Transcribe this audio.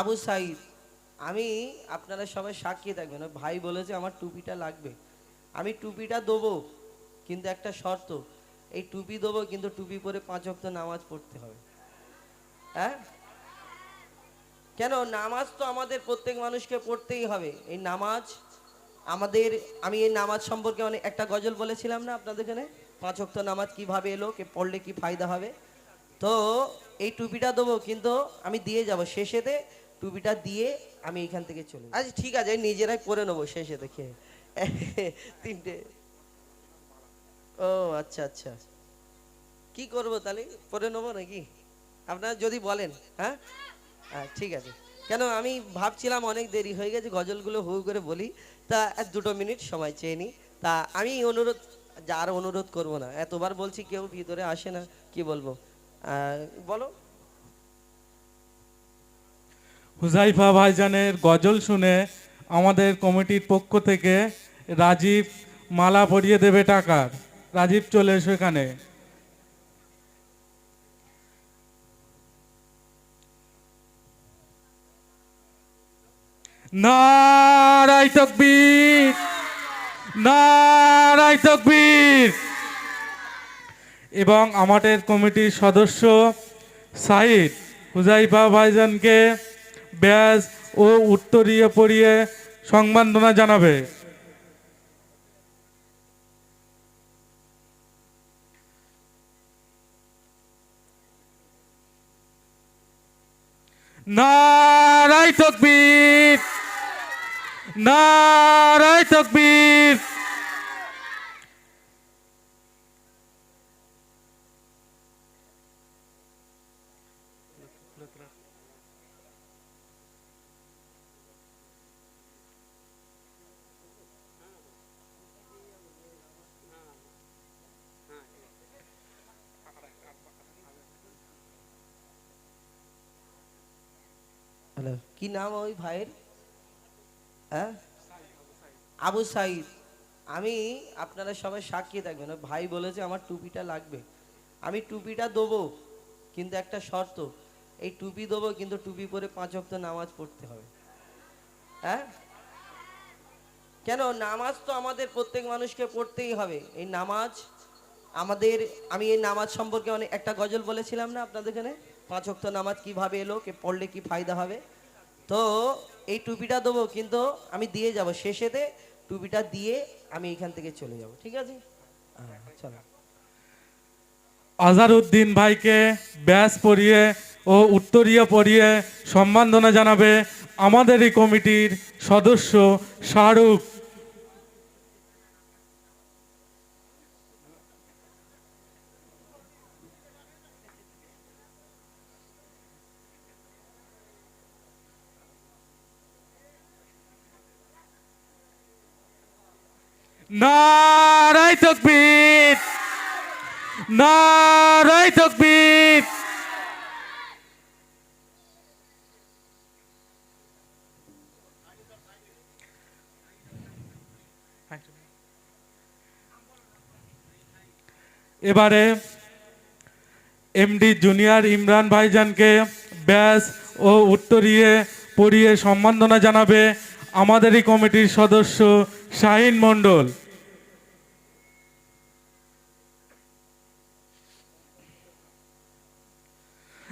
আবু সাইদ, আমি আপনারা সবাই সাক্ষী থাকবেন। ওই ভাই বলেছে আমার টুপিটা লাগবে। আমি টুপিটা দেবো, কিন্তু একটা শর্ত, এই টুপি দেবো, কিন্তু টুপি পরে পাঁচ ওয়াক্ত নামাজ পড়তে হবে। হ্যাঁ? কেন? নামাজ তো আমাদের প্রত্যেক মানুষকে পড়তেই হবে। এই নামাজ আমাদের, আমি এই নামাজ সম্পর্কে অনেক, একটা গজল বলেছিলাম না আপনাদের এখানে? পাঁচ ওয়াক্ত নামাজ কীভাবে এলো, কে পড়লে কি ফায়দা হবে? তো, এই টুপিটা দেবো, কিন্তু আমি দিয়ে যাব। শেষেতে টুপিটা দিয়ে আমি এখান থেকে চলে। আচ্ছা ঠিক আছে নিজেরাই পরে নেব শেষেতে খেয়ে তিনটে। ও আচ্ছা আচ্ছা। কি করব তাহলে? পরে নেব নাকি? আপনারা যদি বলেন হ্যাঁ? হ্যাঁ ঠিক আছে। কেন, আমি ভাবছিলাম অনেক দেরি হয়ে গেছে, গজলগুলো হু করে বলি। তা, দুটো মিনিট সময় চেয়ে নিই তা, আমি অনুরোধ যার অনুরোধ করব না। এতবার বলছি কেউ ভিতরে আসে না, কি বলব? বলো। হুজাইফা ভাইজানের গজল শুনে আমাদের কমিটির পক্ষ থেকে রাজীব মালা পরিয়ে দেবে টাকার। রাজীব, চলে এসো এখানে। নারাই তকবীর নারাই তকবীর। এবং আমাদের কমিটির সদস্য সাইদ হুজাইফা ভাইজানকে ব্যাস ও উত্তরীয় পড়িয়ে সংবর্ধনা জানাবে। নারাই তকবীর নারাই তকবীর। হ্যালো কি নাম ওই ভাইয়ের? হ্যাঁ? আবু সাইদ। আমি আপনারা সবাই সাক্ষী থাকবেন। ওই ভাই বলেছে আমার টুপিটা লাগবে। আমি টুপিটা দেবো, কিন্তু একটা শর্ত। এই টুপি দেবো, কিন্তু টুপি পরে পাঁচ ওয়াক্ত নামাজ পড়তে হবে। হ্যাঁ? কেন? নামাজ তো আমাদের প্রত্যেক মানুষকে পড়তেই হবে। এই নামাজ আমাদের, আমি এই নামাজ সম্পর্কে অনেক, একটা গজল বলেছিলাম না আপনাদের এখানে? পাঁচ ওয়াক্ত নামাজ কীভাবে এলো, কে পড়লে কি ফায়দা হবে? তো এই টুপিটা দেবো, কিন্তু আমি দিয়ে যাব, শেষেতে টুপিটা দিয়ে আমি এখান থেকে চলে যাব, ঠিক আছে? হ্যাঁ চলো। আজহারউদ্দিন ভাইকে ব্যাস পরিয়ে ও উত্তরীয় পরিয়ে সম্বর্ধনা জানাবে আমাদেরই কমিটির সদস্য শাহরুখ। নারাই তকবীর নারাই তকবীর। এবারে এমডি জুনিয়র ইমরান ভাইজানকে ব্যাস ও উত্তরীয় পরিয়ে সম্বর্ধনা জানাবে আমাদেরই কমিটির সদস্য শাহিন মণ্ডল।